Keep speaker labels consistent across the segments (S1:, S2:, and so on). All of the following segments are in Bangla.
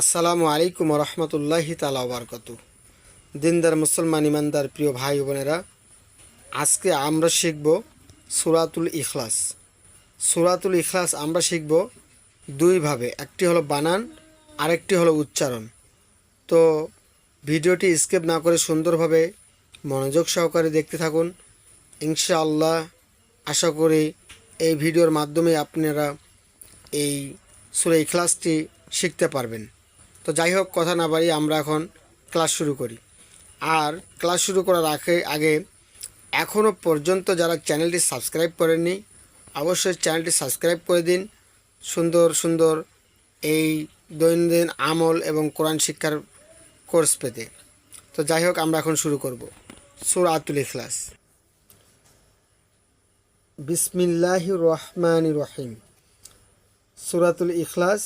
S1: আসসালামু আলাইকুম রহমতুল্লাহি তালা বারকাতু দিনদার মুসলমান ইমানদার প্রিয় ভাই বোনেরা, আজকে আমরা শিখব সুরাতুল ইখলাস। সুরাতুল ইখলাস আমরা শিখব দুইভাবে একটি হলো বানান, আরেকটি হলো উচ্চারণ। তো ভিডিওটি স্কেপ না করে সুন্দরভাবে মনোযোগ সহকারে দেখতে থাকুন। ইনশাআল্লাহ, আশা করি এই ভিডিওর মাধ্যমে আপনারা এই সুরা ইখলাসটি শিখতে পারবেন। তো যাই হোক, কথা না বাড়িয়ে আমরা এখন ক্লাস শুরু করি। আর ক্লাস শুরু করার আগে আগে এখনও পর্যন্ত যারা চ্যানেলটি সাবস্ক্রাইব করেননি, অবশ্যই চ্যানেলটি সাবস্ক্রাইব করে দিন। সুন্দর সুন্দর এই দৈনন্দিন আমল এবং কোরআন শিক্ষার কোর্স পেতে। তো যাই হোক, আমরা এখন শুরু করব। সুর আতুল ইখলাস। বিসমিল্লাহ রহমান রহিম। সুরাতুল ইখলাস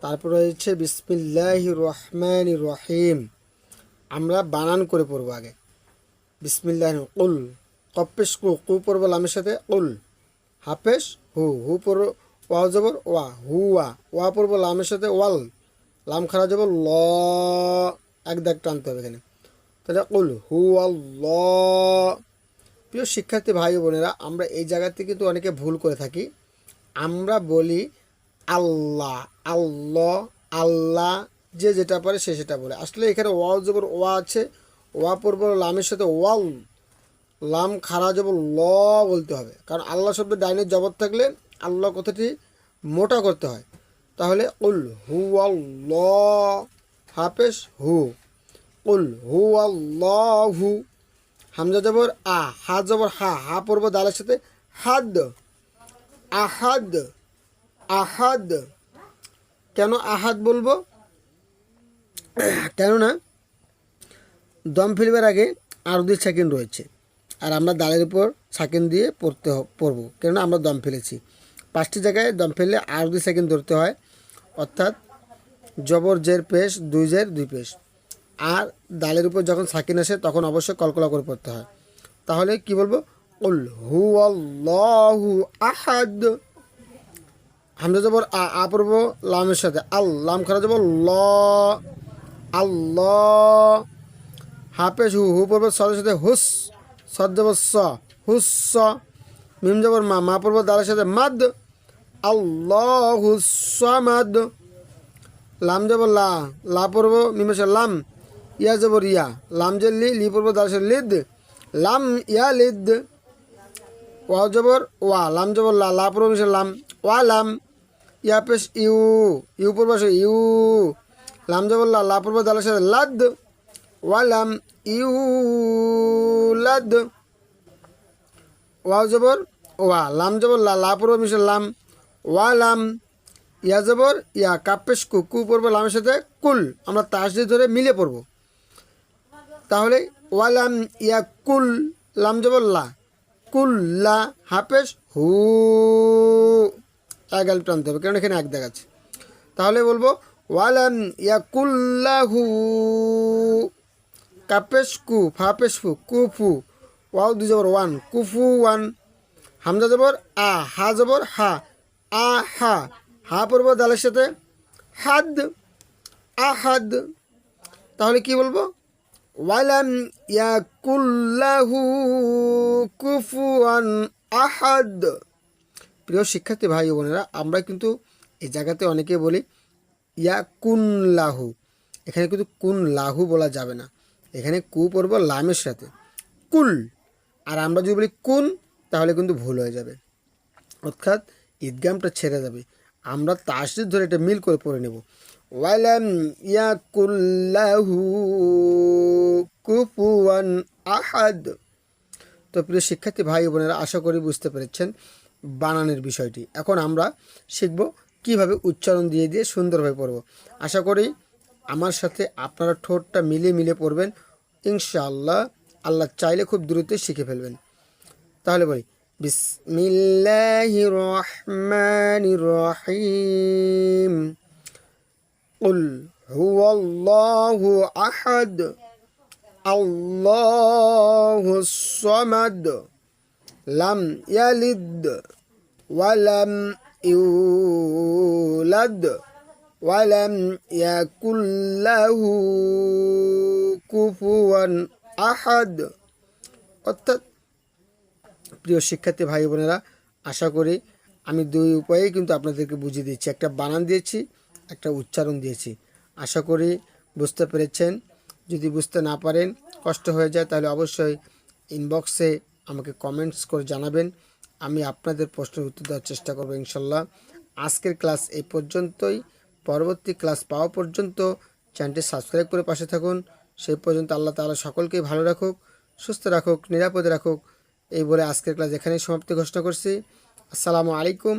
S1: তারপর রয়েছে বিসমিল্লাহ রহমান রহিম। আমরা বানান করে পড়ব আগে। বিসমিল্লাহ উল। কপেশ কু কু পড়ব লামের সাথে, উল। হাফেশ, হু। হু পড়ব ওয়া জবর, ওয়া। হুয়া। ওয়া ওয়া পড়ব লামের সাথে, ওয়াল। লাম খারা যাব ল। এক দাগ টানতে হবে এখানে। তাহলে উল হু ল। প্রিয় শিক্ষার্থী ভাই বোনেরা, আমরা এই জায়গাতে কিন্তু অনেকে ভুল করে থাকি। আমরা বলি আল্লাহ আল্লাহ আল্লাহ, যে যেটা পারে সে সেটা বলে। আসলে এখানে ওয়া জবর ওয়া আছে, ওয়া পড়ব লামের সাথে ওয়াল লাম, খারা জবর ল বলতে হবে। কারণ আল্লাহ শব্দ ডাইনের জবর থাকলে আল্লাহ কথাটি মোটা করতে হয়। তাহলে উল হু ল হাফেস হু। উল হু ল হু হামজা জবর আ, হা জবর হা হা পড়ব দালের সাথে হাদ, আহাদ। আহাদ। কেন আহাদ বলব? কেননা, দম ফেলবার আগে আরও দুই সেকেন্ড রয়েছে। আর আমরা দালের উপর সেকেন্ড দিয়ে পড়তে পড়ব। কেননা আমরা দম ফেলেছি। পাঁচটি জায়গায় দম ফেললে আরও দুই সেকেন্ড ধরতে হয়। অর্থাৎ জবর, জের, পেশ, দুই জের, দুই পেশ। আর দালের উপর যখন সাকিন আসে, তখন অবশ্যই কলকলা করে পড়তে হয়। তাহলে কি বলব? উল হু আল্লাহু আহাদ। হামজা জবর আ পড়ব লামের সাথে। আল, লাম খারা যাব ল আল্লাহ হাফেজ, হু হু পড়ব সদের সাথে হুস, সদ যাব স, হুস মিম জবর মা মা পড়ব দালের সাথে মাদ আল্লাহ মাদ, লাম যাব লা লা পড়ব মিমের সাথে লাম, ইয়া জবর ইয়া, লাম যে লি লি পড়ব দালের সাথে লিদ, লাম, ইয়া, লিদ, ওয়া জবর ওয়া, লাম জবর লা লা পড়ব মিশের লাম, ওয়া, লাম ইয়া পেশ ইউ ইউ পড়ব সে ইউ, লাম জবর লা লা পড়ব দালের সাথে লাদ ওয়ালাম ইউ, লাদ ওয়া জবর, ওয়া, লাম জবর লা লা পড়ব মিশের লাম, ওয়া লাম ইয়া জবর ইয়া, কাপেশ কু কু পড়ব লামের সাথে কুল, আমরা তাস দিয়ে ধরে মিলে পড়ব। তাহলে ওয়ালাম ইয়া কুল, লাম জবর লা কুল্লা হাফেজ হু। এক আলিফ টানতে হবে কারণ এখানে এক দাগ আছে। তাহলে বলব ওয়ালাম ইয়া কুল্লাহু কাপেশ কু ফু কুফু, ওয়াও দুই জবর ওয়ান, কুফু ওয়ান, হামজা জবর আ, হা জবর হা, আ, হা হা পড়ব দালের সাথে, হাদ, আহাদ। তাহলে কি বলব? ওয়ালাম ইয়াকুল্লাহু কুফুয়ান আহাদ। প্রিয় শিক্ষার্থী ভাই বোনেরা, আমরা কিন্তু এই জায়গাতে অনেকে বলি, ইয়া কুন লাহু। এখানে কিন্তু কুন লাহু বলা যাবে না। এখানে কু পড়ব লামের সাথে। কুল। আর আমরা যদি বলি কুন, তাহলে কিন্তু ভুল হয়ে যাবে। অর্থাৎ ঈদগামটা ছেড়ে যাবে। আমরা তাসির ধরে এটা মিল করে পড়ে নেব। ওয়ালাম ইয়াকুল্লাহু কুফুয়ান আহাদ। তো প্রিয় শিক্ষার্থী ভাই বোনেরা, আশা করি বুঝতে পেরেছেন। বানানের বিষয়টি এখন আমরা শিখব কিভাবে উচ্চারণ দিয়ে দিয়ে সুন্দরভাবে পড়ব আশা করি আমার সাথে আপনারা ঠোঁটটা মিলিয়ে মিলিয়ে পড়বেন ইনশাআল্লাহ আল্লাহ চাইলে খুব দ্রুতই শিখে ফেলবেন তাহলে বলি বিসমিল্লাহির রহমানির রহিম قل هو الله أحد الله الصمد লাম ইয়ালিদ ওয়ালাম ইউলাদ ওয়ালাম ইয়াকুল্লাহু কুফুয়ান আহাদ। অর্থাৎ, প্রিয় শিক্ষার্থী ভাই বোনেরা, আশা করি আমি দুই উপায়ে কিন্তু আপনাদেরকে বুঝিয়ে দিচ্ছি। একটা বানান দিয়েছি, একটা উচ্চারণ দিয়েছি। আশা করি বুঝতে পেরেছেন। যদি বুঝতে না পারেন, কষ্ট হয়ে যায়, তাহলে অবশ্যই ইনবক্সে আমাকে কমেন্টস করে জানাবেন। আমি আপনাদের প্রশ্নের উত্তর দেওয়ার চেষ্টা করব ইনশাল্লাহ। আজকের ক্লাস এই পর্যন্তই। পরবর্তী ক্লাস পাওয়া পর্যন্ত চ্যানেলটি সাবস্ক্রাইব করে পাশে থাকুন। সেই পর্যন্ত আল্লাহ তালা সকলকেই ভালো রাখুক, সুস্থ রাখুক, নিরাপদে রাখুক। এই বলে আজকের ক্লাস এখানেই সমাপ্তি ঘোষণা করছি। আসসালামু আলাইকুম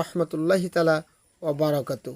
S1: রহমতুল্লাহি তালা ওবরাকাতু